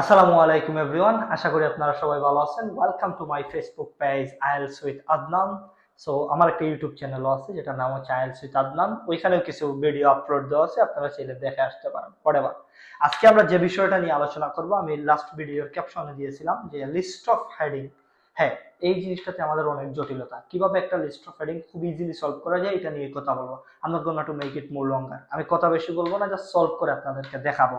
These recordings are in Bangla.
আসসালামু আলাইকুম এভরিওয়ান, আশা করি আপনারা সবাই ভালো আছেন। Welcome to my Facebook page IELTS with Adnan so আমার একটা ইউটিউব চ্যানেলও আছে, যেটার নাম হচ্ছে আইএলস উইথ আদনান ওইখানেও কিছু ভিডিও আপলোড দেওয়া আছে, আপনারা চাইলে দেখে আসতে পারেন। পরেবার আজকে আমরা যে বিষয়টা নিয়ে আলোচনা করব, আমি লাস্ট ভিডিওর ক্যাপশনে দিয়েছিলাম যে লিস্ট অফ হেডিং হ্যাঁ এই জিনিসটাতে আমাদের অনেক জটিলতা। কীভাবে একটা লিস্ট অফ হেডিং খুব ইজিলি সলভ করা যায়, এটা নিয়ে কথা বলব। আমরা গোনা টু মেক ইট মোর লঙ্গার আমি কথা বেশি বলব না জাস্ট সলভ করে আপনাদেরকে দেখাবো।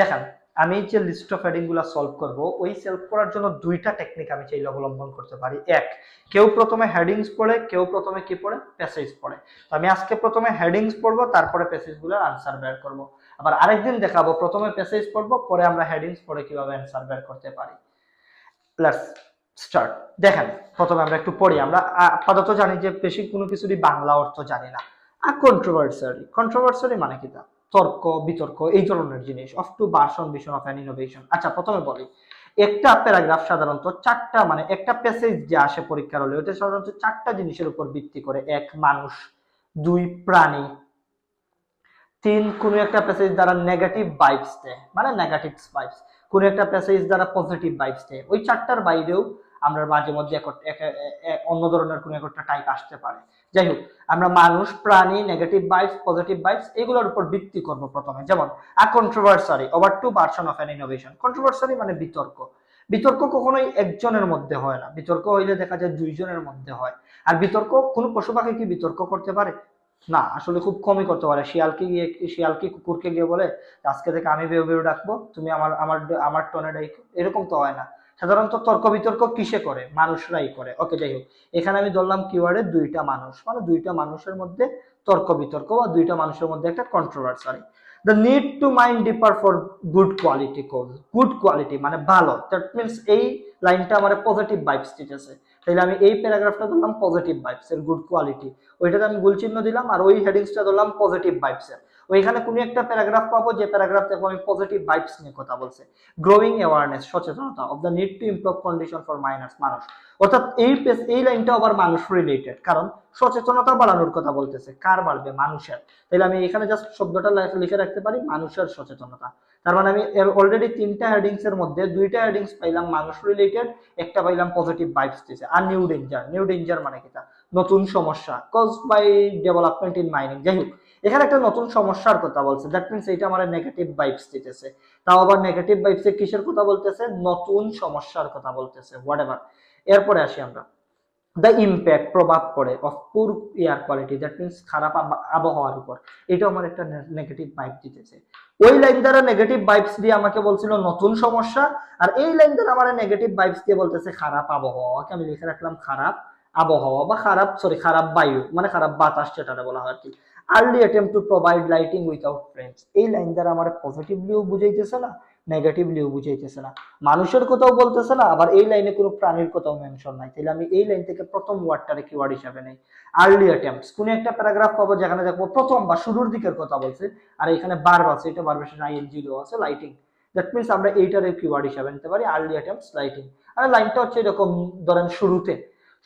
দেখেন আমি যে লিস্ট অফ হেডিংগুলা সলভ করব, ওই সলভ করার জন্য দুইটা টেকনিক আমি চাইলে অবলম্বন করতে পারি। এক, কেউ প্রথমে হেডিংস পড়ে, কেউ প্রথমে কি পড়ে? প্যাসেজ পড়ে। তো আমি আজকে প্রথমে হেডিংস পড়ব, তারপরে প্যাসেজগুলোর আনসার বের করব। আবার আরেকদিন দেখাবো, প্রথমে প্যাসেজ পড়ব, পরে আমরা হেডিংস পড়ে কীভাবে আনসার বের করতে পারি। লেটস স্টার্ট দেখেন, প্রথমে আমরা একটু পড়ি। আমরা আপাতত জানি যে বেশি কোনো কিছুরই বাংলা অর্থ জানি না। আর কন্ট্রোভার্সারি কন্ট্রোভার্সারি মানে কি তা? তর্ক, বিতর্ক, এই ধরনের জিনিস। Of two version vision of an innovation আচ্ছা প্রথমে বলি, একটা প্যারাগ্রাফ সাধারণত চারটা মানে একটা প্যাসেজ যে আসে পরীক্ষার হলে ওটা সাধারণত চারটা জিনিসের উপর ভিত্তি করে। এক, মানুষ। দুই, প্রাণী। তিন, কোনো একটা প্যাসেজ দ্বারা নেগেটিভ ভাইবস দেয় মানে নেগেটিভ ভাইবস কোনো একটা প্যাসেজ দ্বারা পজিটিভ ভাইবস দেয়। ওই চারটার বাইরেও আমরা মাঝে মধ্যে অন্য ধরনের কোনো একটা টাইপ আসতে পারে। যাই হোক, আমরা মানুষ, প্রাণী নেগেটিভ ভাইবস পজিটিভ ভাইবস এগুলোর উপর ভিত্তি করব প্রথমে। যেমন a controversy over two version of an innovation controversy মানে বিতর্ক। বিতর্ক কখনোই একজনের মধ্যে হয় না। বিতর্ক হইলে দেখা যায় দুইজনের মধ্যে হয়। আর বিতর্ক, কোনো পশু পাখি কি বিতর্ক করতে পারে? না, আসলে খুব কমই করতে পারে। শিয়ালকে গিয়ে, শিয়ালকে কুকুরকে গিয়ে বলে, আজকে থেকে আমি বেউ বেউ ডাকবো, তুমি আমার আমার আমার টনে ডাইকো। এরকম তো হয় না। সাধারণত তর্ক বিতর্ক কিসে করে? মানুষরাই করে। ওকে, যাই হোক। এখানে আমি ধরলাম কিওয়ার্ডে দুইটা মানুষ। মানে দুইটা মানুষের মধ্যে তর্ক বিতর্ক বা দুইটা মানুষের মধ্যে একটা controversy the need to mind deeper for good quality coal good quality মানে ভালো। দ্যাট মিনস এই লাইনটা আমার পজিটিভ ভাইবস দিতেছে। তাহলে আমি এই প্যারাগ্রাফটা ধরলাম পজিটিভ ভাইবস এর গুড কোয়ালিটি ওইটাতে আমি গুল চিহ্ন দিলাম আর ওই হেডিংসটা ধরলাম পজিটিভ ভাইবস এর ওইখানে কোনো একটা প্যারাগ্রাফ পাবো যে প্যারাগ্রাফ দেখব আমি পজিটিভ ভাইবস নিয়ে কথা বলছে। গ্রোয়িং অ্যাওয়ারনেস সচেতনতা of the need to improve condition for miners মানুষ। অর্থাৎ এই পেজ এই লাইনটা আবার মানুষ রিলেটেড কারণ সচেতনতা বাড়ানোর কথা বলতেছে, কার বাড়বে? মানুষের। তাহলে আমি এখানে জাস্ট শব্দটা লিখে রাখতে পারি, মানুষের সচেতনতা। তার মানে আমি অলরেডি তিনটা হেডিংস এর মধ্যে দুইটা হেডিংস পাইলাম মানুষ রিলেটেড একটা পাইলাম পজিটিভ ভাইবস দিছে। আর নিউ ডেঞ্জার নিউ ডেঞ্জার মানে কি? নতুন সমস্যা cause by development in mining যাই হোক এখানে একটা নতুন সমস্যার কথা বলছে। দ্যাট মিনস এইটা আমার নেগেটিভ ভাইবস দিতেছে। তাও আবার নেগেটিভ ভাইবসে কিসের কথা বলতেছে? নতুন সমস্যার কথা বলতেছে হোয়াট এভার এরপরে আসি আমরা। দ্য ইম্প্যাক্ট প্রভাব পড়ে অফ পুর এয়ার কোয়ালিটি দ্যাট মিনস খারাপ আবহাওয়ার উপর। এটাও আমার একটা নেগেটিভ ভাইব দিতেছে। ওই লাইন দ্বারা নেগেটিভ ভাইবস দিয়ে আমাকে বলছিল নতুন সমস্যা, আর এই লাইন দ্বারা আমার নেগেটিভ ভাইবস দিয়ে বলতেছে খারাপ আবহাওয়াকে আমি লিখে রাখলাম খারাপ আবহাওয়া বা খারাপ সরি খারাপ বায়ু মানে খারাপ বাতাস যেটা বলা হয় আর কি। Early attempt to provide lighting without flames এই লাইন দ্বারা আমার পজিটিভলিও বুঝাইতেছে না নেগেটিভলিও বুঝাইতেছে না। মানুষের কথাও বলতেছে না, আবার এই লাইনে কোনো প্রাণীর কথাও মেনশন নাই। তাহলে আমি এই লাইন থেকে প্রথম ওয়ার্ডটারে কিওয়ার্ড হিসাবে নেই। আর্লি অ্যাটেম্পস কোন একটা প্যারাগ্রাফ পাবো যেখানে দেখব প্রথম বা শুরুর দিকের কথা বলছে, আর এখানে বারবার আছে, এটা বারবার সেটা আইএনজি দেওয়া আছে লাইটিং দ্যাট মিনস আমরা এইটারে কিওয়ার্ড হিসাবে নিতে পারি আর্লি অ্যাটেম্পস লাইটিং আর লাইনটা হচ্ছে এরকম, ধরেন শুরুতে।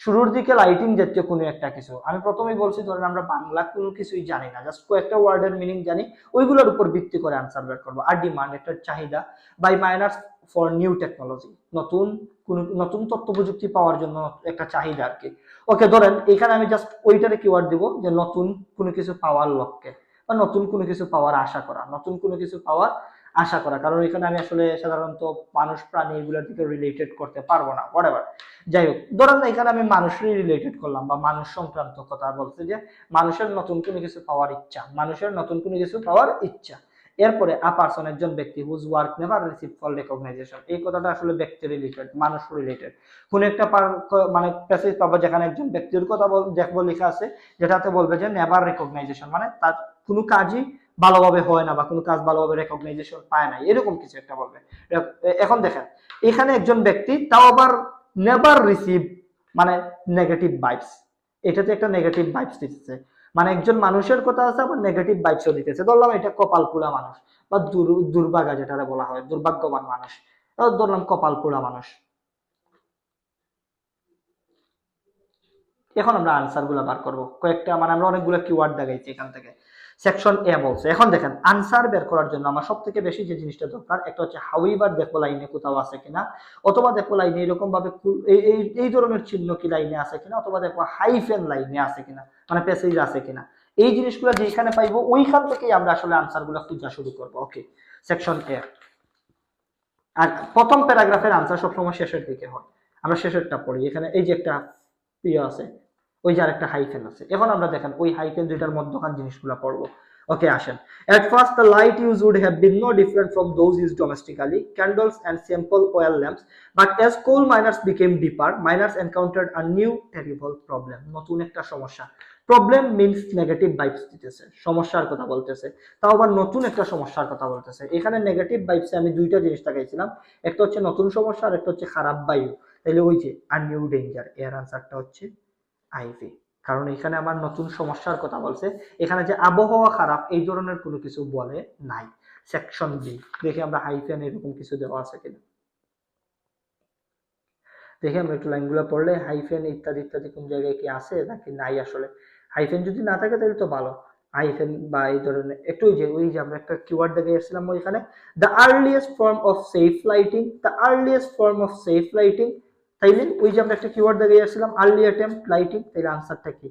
শুরুর দিকে লাইটিং জাতীয় কোনো একটা কিছু। আমি প্রথমেই বলছি, ধরেন আমরা বাংলা কোনো কিছুই জানি না জাস্ট কয়েকটা ওয়ার্ডের মিনিং জানি, ওইগুলোর উপর ভিত্তি করে আনসার বের করব। আর ডিমান্ড একটা চাহিদা by miners for new technology নতুন কোন, নতুন তথ্য প্রযুক্তি পাওয়ার জন্য একটা চাহিদা আর কি। ওকে ধরেন এখানে আমি জাস্ট ওইটারে কিওয়ার্ড দিব, যে নতুন কোনো কিছু পাওয়ার লক্ষ্যে, বা নতুন কোনো কিছু পাওয়ার আশা করা, নতুন কোনো কিছু পাওয়ার আশা করা। কারণ এখানে আমি আসলে সাধারণত মানুষ প্রাণী এগুলোর দিকে রিলেটেড করতে পারব না, whatever যাই হোক, ধরেন এখানে আমি মানুষেরই রিলেটেড করলাম বা মানুষ সংক্রান্ত কথা বলছে যে মানুষের নতুন কোনো কিছু পাওয়ার ইচ্ছা, মানুষের নতুন কোনো কিছু পাওয়ার ইচ্ছা। এরপরে আ পার্সন একজন ব্যক্তি whose work never receive for recognition এই কথাটা আসলে ব্যক্তি রিলেটেড মানুষ রিলেটেড কোন একটা মানে প্যাসেজ পাবো যেখানে একজন ব্যক্তির কথা দেখব লেখা আছে, যেটাতে বলবে যে নেভার রেকগনাইজেশন মানে তার কোনো কাজই ভালোভাবে হয় না বা কোনো কাজ ভালোভাবে রেকগনাইজেশন পায় না, এরকম কিছু একটা বলবে। এখন দেখেন, এখানে একজন ব্যক্তি তাও আবার নেভার রিসিভ মানে নেগেটিভ ভাইবস এটাতে একটা নেগেটিভ ভাইবস দিতেছে। মানে একজন মানুষের কথা আছে, আবার নেগেটিভ ভাইবসও দিতেছে। ধরলাম এটা কপাল পোড়া মানুষ বা দুর- দুর্ভাগা যেটা বলা হয়, দুর্ভাগ্যবান মানুষ। ধরলাম কপাল পোড়া মানুষ। এখন আমরা আনসারগুলা বার করব। কয়েকটা মানে আমরা অনেকগুলো কিওয়ার্ড দেখাইছি এখান থেকে। সেকশন এ বলছে, এখন দেখেন আনসার বের করার জন্য আমার সব থেকে বেশি যে জিনিসটা দরকার, একটা হচ্ছে হাউইবার দেখব লাইনে কোথাও আছে কিনা, অথবা দেখব লাইনে এরকম ভাবে এই ধরনের চিহ্ন কি লাইনে আছে কিনা, অথবা দেখব হাইফেন লাইনে আছে কিনা মানে প্যাসেজ আছে কিনা। এই জিনিসগুলো যেখানে পাইবো, ওইখান থেকেই আমরা আসলে আনসারগুলো খোঁজা শুরু করব। ওকে সেকশন এ আর প্রথম প্যারাগ্রাফের আনসার সবসময় শেষের দিকে হয়। আমরা শেষেরটা পড়ি। এখানে এই যে একটা ইয়ে আছে ওই যে আরেকটা হাইফেন আছে। এখন আমরা দেখেন ওই হাইফেন দুইটার মধ্যখান জিনিসগুলো পড়ব। ওকে আসেন। At first the light used would have been no different from those used domestically, candles and simple oil lamps. But as coal miners became deeper, miners encountered a new terrible problem. নতুন একটা সমস্যা। প্রবলেম মিনস নেগেটিভ ভাইবস দিতেছে। সমস্যার কথা বলতেছে। তাও আবার নতুন একটা সমস্যার কথা বলতেছে। এখানে নেগেটিভ ভাইবসে আমি দুইটা জিনিস দেখাইছিলাম। একটা হচ্ছে নতুন সমস্যা আর একটা হচ্ছে খারাপ বায়ু। তাহলে ওই যে আর নিউ ডেঞ্জার এর আনসারটা হচ্ছে আইভি। কারণ এখানে আমার নতুন সমস্যার কথা বলছে। এখানে যে আবহাওয়া খারাপ, এই ধরনের কোনো কিছু বলে নাই। সেকশন বি দেখি আমরা হাইফেন এরকম কিছু দেওয়া আছে কিনা। দেখি আমরা একটু লাইনগুলো পড়লে হাইফেন ইত্যাদি ইত্যাদি কোন জায়গায় কি আছে নাকি নাই আসলে। হাইফেন যদি না থাকে তাহলে তো ভালো। হাইফেন বা এই ধরনের একটু যে, ওই যে আমরা একটা কিওয়ার্ড দেখে এসেছিলাম ওইখানে। The earliest form of safe lighting the earliest form of safe lighting তাইলে ওই যে আমরা একটা কিওয়ার্ড দেখে এসেছিলাম আর্লি অ্যাটেম্প লাইটিং তাইলে আনসারটা কি?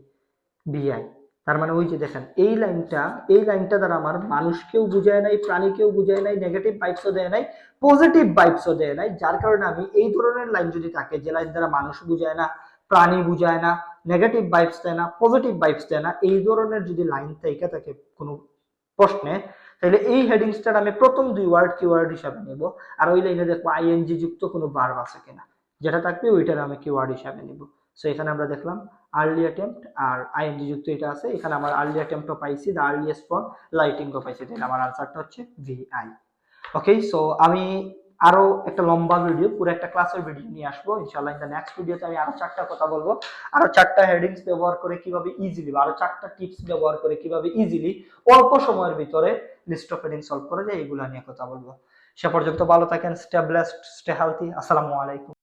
বিআই তার মানে ওই যে দেখেন, এই লাইনটা এই লাইনটা দ্বারা আমার মানুষকেও বুঝায় নাই, প্রাণীকেও বুঝায় নাই নেগেটিভ ভাইবসও দেয় নাই পজিটিভ ভাইবসও দেয় নাই, যার কারণে আমি এই ধরনের লাইন যদি থাকে, যে লাইন দ্বারা মানুষ বুঝায় না, প্রাণী বুঝায় না নেগেটিভ ভাইবস দেয় না পজিটিভ ভাইবস দেয় না, এই ধরনের যদি লাইন থেকে থাকে কোনো প্রশ্নে তাহলে এই হেডিংসটার আমি প্রথম দুই ওয়ার্ড কিওয়ার্ড হিসাবে নেব, আর ওই লাইনে দেখব আইএনজি যুক্ত কোনো ভার্ব আছে কিনা। যেটা থাকবে ওইটার আমি কিওয়ার্ড হিসাবে নিব। সো এখানে আমরা দেখলাম আর্লি অ্যাটেম্পট আর আইএনজি যুক্ত এটা আছে। এখানে আমার আর্লি অ্যাটেম্পটও পাইছি দ্য আর্লিয়েস্ট ফর্ম লাইটিংও পাইছি তাহলে আমার আনসারটা হচ্ছে ভিআই ওকে সো আমি আরও একটা লম্বা ভিডিও পুরো একটা ক্লাসের ভিডিও নিয়ে আসব। ইনশাআল্লাহ ইন দ্য নেক্সট ভিডিওতে আমি আরও চারটা কথা বলব। আরও চারটা হেডিংস ব্যবহার করে কীভাবে ইজিলি বা আরও চারটা টিপস ব্যবহার করে কীভাবে ইজিলি অল্প সময়ের ভিতরে লিস্ট অফ হেডিং সলভ করা যায়, এগুলো নিয়ে কথা বলব। সে পর্যন্ত ভালো থাকেন স্টে ব্লেসড স্টে হেলথি আসসালামু আলাইকুম।